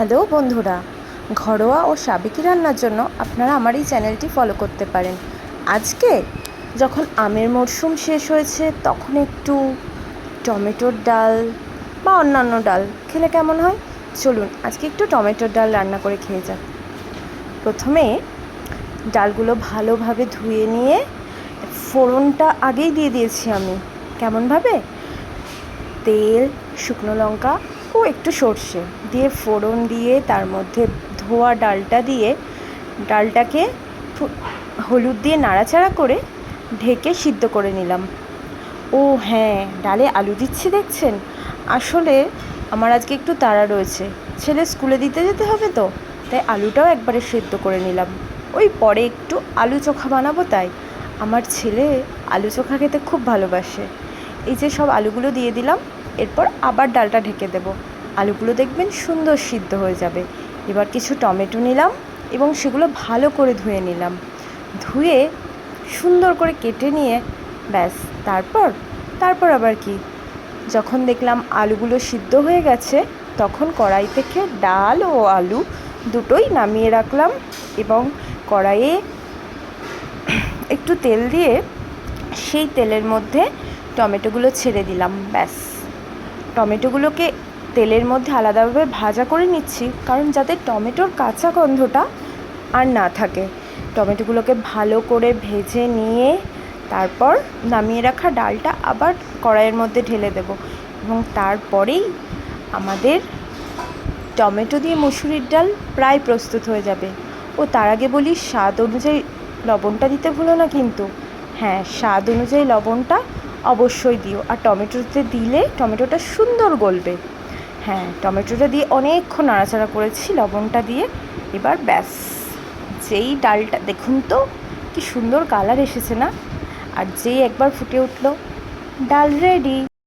Hello বন্ধুরা, ঘরোয়া ও সাবেকি রান্নার জন্য আপনারা আমার এই চ্যানেলটি ফলো করতে পারেন। আজকে যখন আমের মরশুম শেষ হয়েছে, তখন একটু টমেটোর ডাল বা অন্যান্য ডাল খেলে কেমন হয়? চলুন, আজকে একটু টমেটোর ডাল রান্না করে খেয়ে যাক। প্রথমে ডালগুলো ভালোভাবে ধুয়ে নিয়ে ফোড়নটা আগেই দিয়ে দিয়েছি আমি। কেমনভাবে? তেল, শুকনো লঙ্কা ও একটু সর্ষে দিয়ে ফোড়ন দিয়ে, তার মধ্যে ধোয়া ডালটা দিয়ে, ডালটাকে হলুদ দিয়ে নাড়াচাড়া করে ঢেকে সিদ্ধ করে নিলাম। ও হ্যাঁ ডালে আলু দিচ্ছি দেখছেন? আসলে আমার আজকে একটু তাড়া রয়েছে। ছেলে স্কুলে দিতে যেতে হবে তো, তাই আলুটাও একবারে সেদ্ধ করে নিলাম। ওই পরে একটু আলু চোখা বানাবো তাই। আমার ছেলে আলু চোখা খেতে খুব ভালোবাসে। এই যে সব আলুগুলো দিয়ে দিলাম এরপর আবার ডালটা ঢেকে দেব। আলুগুলো দেখবেন সুন্দর সিদ্ধ হয়ে যাবে। এবার কিছু টমেটো নিলাম এবং সেগুলো ভালো করে ধুয়ে নিলাম। ধুয়ে সুন্দর করে কেটে নিয়ে ব্যাস, তারপর তারপর আবার কি? যখন দেখলাম আলুগুলো সিদ্ধ হয়ে গেছে, তখন কড়াই থেকে ডাল ও আলু দুটোই নামিয়ে রাখলাম এবং কড়াইয়ে একটু তেল দিয়ে সেই তেলের মধ্যে টমেটোগুলো ছেড়ে দিলাম, ব্যাস। টমেটোগুলোকে তেলের মধ্যে আলাদাভাবে ভাজা করে নিচ্ছি, কারণ যাতে টমেটোর কাঁচা গন্ধটা আর না থাকে। টমেটোগুলোকে ভালো করে ভেজে নিয়ে তারপর নামিয়ে রাখা ডালটা আবার কড়াইয়ের মধ্যে ঢেলে দেব। এবং তারপরেই আমাদের টমেটো দিয়ে মুসুরির ডাল প্রায় প্রস্তুত হয়ে যাবে। ও তার আগে বলি, স্বাদ অনুযায়ী লবণটা দিতে ভুলো না কিন্তু। হ্যাঁ স্বাদ অনুযায়ী লবণটা অবশ্যই দিও। আর টমেটোতে দিলে টমেটোটা সুন্দর গলবে। হ্যাঁ টমেটোটা দিয়ে অনেকক্ষণ নাড়াচাড়া করেছি, লবণটা দিয়ে। এবার ব্যাস, যেই ডালটা, দেখুন তো, কি সুন্দর কালার এসেছে না? আর যেই একবার ফুটে উঠল, ডাল রেডি।